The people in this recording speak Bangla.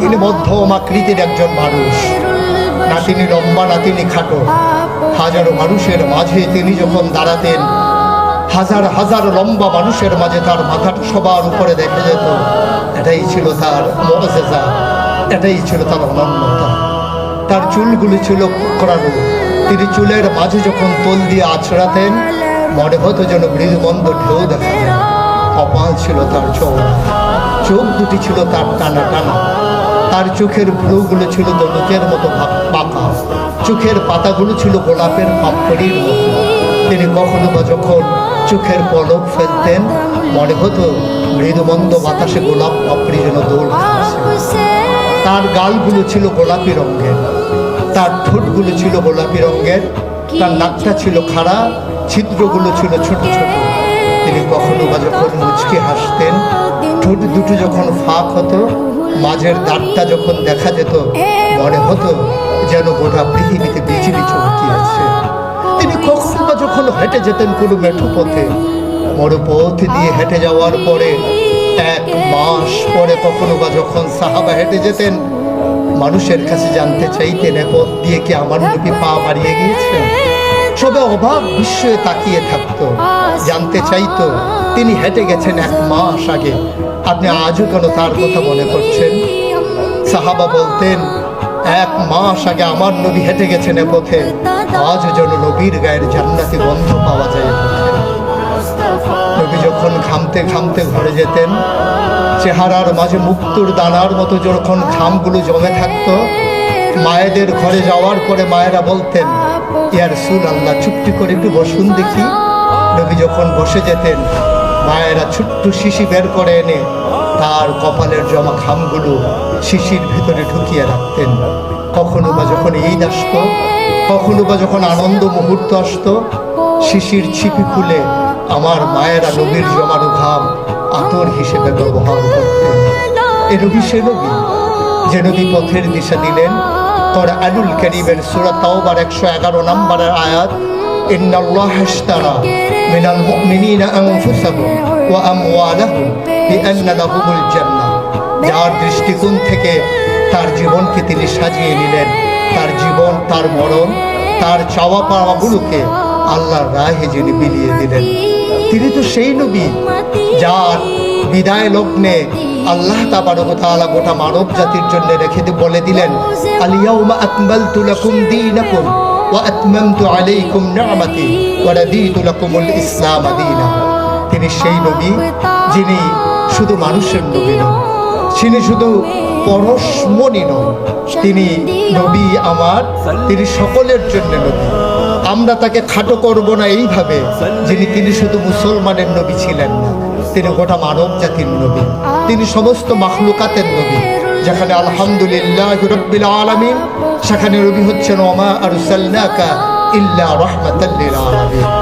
তিনি মধ্যম আকৃতির একজন মানুষ। না তিনি লম্বা, না তিনি খাটো। হাজারো মানুষের মাঝে তিনি যখন দাঁড়াতেন, হাজার হাজার লম্বা মানুষের মাঝে তার মাথাটা সবার উপরে দেখা যেত। এটাই ছিল তার মজেজা এটাই ছিল তার অনন্যতা। তার চুলগুলি ছিল করানো তিনি চুলের মাঝে যখন তোল দিয়ে আছড়াতেন, মনে হতো যেন মৃদুমন্দ ঢেউ দেখা যায়। কপাল ছিল তার চোখ। চোখ দুটি ছিল তার টানা টানা। তার চোখের ভ্রুগুলো ছিল দলকের মতো পাকা চোখের পাতাগুলো ছিল গোলাপের পাপড়ির মতো। তিনি কখনো বা যখন চোখের পলক ফেলতেন, মনে হতো মৃদুমন্দ বাতাসে গোলাপ পাপড়ি যেন দৌড় তার গালগুলো ছিল গোলাপি রঙের। তার ঠোঁটগুলো ছিল গোলাপি রঙের। তার নাকটা ছিল খাড়া। ছিদ্রগুলো ছিল ছোট ছোট। তিনি কখনো বা যখন মুচকি হাসতেন, ঠোঁট দুটো যখন ফাঁক হতো মাঝের দাঁতটা যখন দেখা যেত, মনে হতো যেন গোটা পৃথিবীতে বিজলি চমকিয়েছে তিনি কখনো বা যখন হেঁটে যেতেন কোনো মেঠো পথে, মরুপথ দিয়ে হেঁটে যাওয়ার পরে, এক মাস পরে কখনো বা যখন সাহাবা হেঁটে যেতেন, মানুষের কাছে জানতে চাইতেন, এ পথ দিয়ে কি আমার নবী পা বাড়িয়ে গিয়েছেন সবে অভাব বিস্ময়ে তাকিয়ে থাকতো। জানতে চাইতো তিনি হেঁটে গেছেন এক মাস আগে। আপনি আজও কেন তার কথা মনে করছেন? সাহাবা বলতেন, এক মাস আগে আমার নবী হেঁটে গেছেন এ পথে। আজ যেন নবীর গায়ের জান্নাতি গন্ধ পাওয়া যায় নবী যখন ঘামতে ঘামতে ঘরে যেতেন, চেহারার মাঝে মুক্তুর দানার মতো যখন ঘামগুলো জমে থাকত, মায়েদের ঘরে যাওয়ার পরে মায়েরা বলতেন, ইয়ার সুল আল্লাহ চুপটি করে একটু বসুন দেখি। নবী যখন বসে যেতেন মায়েরা ছোট্ট শিশি বের করে এনে তার কপালের জমা ঘামগুলো শিশির ভিতরে ঢুকিয়ে রাখতেন। কখনো বা যখন ঈদ আসতো, কখনো বা যখন আনন্দ মুহূর্ত আসতো, শিশির ছিপি খুলে আমার মায়েরা নবীর জমানো ঘাম আতর হিসেবে ব্যবহার করতেন। এ নবী সে নবী যে নবী পথের দিশা দিলেন তোর আলুল করিমের সুরা একশো এগারো নম্বরের আয়াত إن الله اشترى من المؤمنين أنفسهم وأموالهم بأن لهم الجنة যার দৃষ্টিকোণ থেকে তার জীবনকে তিনি সাজিয়ে নিলেন তার জীবন তার মরণ তার চাওয়া পাওয়াগুলোকে আল্লাহর রাহে যিনি বিলিয়ে দিলেন তিনি তো সেই নবী যার বিদায় লগ্নে আল্লাহ তাবারক তাআলা গোটা মানব জাতির জন্য রেখে দিয়ে বলে দিলেন আলিয়াউমা আকমালতু লাকুম দীনাকুম আলাইকুম নি'মাতি ওয়া রাদিতু লাকুমুল ইসলাম দীনা তিনি সেই নবী যিনি শুধু মানুষের নবী নন তিনি শুধু পরশমণি নন। তিনি নবী আমার, তিনি সকলের জন্য নবী। আমরা তাকে খাটো করব না এইভাবে, যিনি তিনি শুধু মুসলমানের নবী ছিলেন না। তিনি গোটা মানব জাতির নবী। তিনি সমস্ত মাখলুকাতের নবী। যেখানে আলহামদুলিল্লাহ রব্বিল আলামিন সেখানে নবী হচ্ছেন ওমা আরসালনাকা ইল্লা রাহমাতাল লিল আলামিন